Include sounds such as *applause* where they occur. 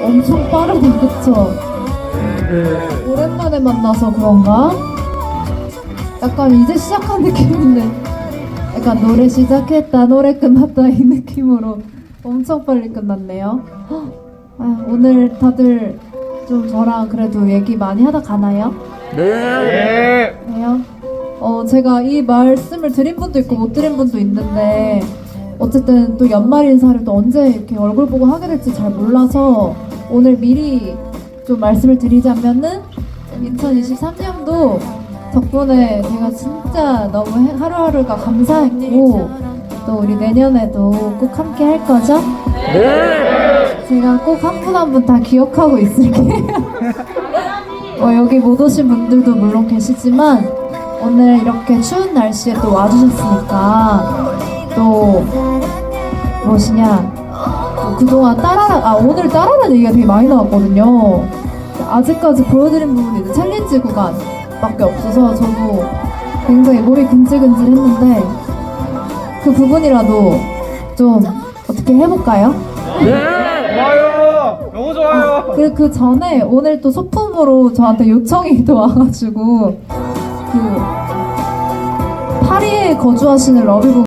엄청 빠르다, 그쵸? 오랜만에 만나서 그런가? 약간 이제 시작한 느낌인데 약간 노래 시작했다, 노래 끝났다 이 느낌으로 엄청 빨리 끝났네요. 헉, 아, 오늘 다들 좀 저랑 그래도 얘기 많이 하다 가나요? 네. 그래요? 어, 제가 이 말씀을 드린 분도 있고 못 드린 분도 있는데 어쨌든 또 연말 인사를 또 언제 이렇게 얼굴 보고 하게 될지 잘 몰라서 오늘 미리 좀 말씀을 드리자면은 2023년도 덕분에 제가 진짜 너무 해- 하루하루가 감사했고 또 우리 내년에도 꼭 함께 할 거죠? 네. 제가 꼭 한 분 한 분 다 기억하고 있을게요. *laughs* 어, 여기 못 오신 분들도 물론 계시지만 오늘 이렇게 추운 날씨에 또 와주셨으니까 또 무엇이냐 또 그동안 따라라 아 오늘 따라라는 얘기가 되게 많이 나왔거든요. 아직까지 보여드린 부분이 이제 챌린지 구간밖에 없어서 저도 굉장히 몸이 근질근질했는데 그 부분이라도 좀 어떻게 해볼까요? 좋아요. 너무 좋아요. 그, 그 전에 오늘 또 소품으로 저한테 요청이 또 *laughs* 와가지고 그 파리에 거주하시는 러비브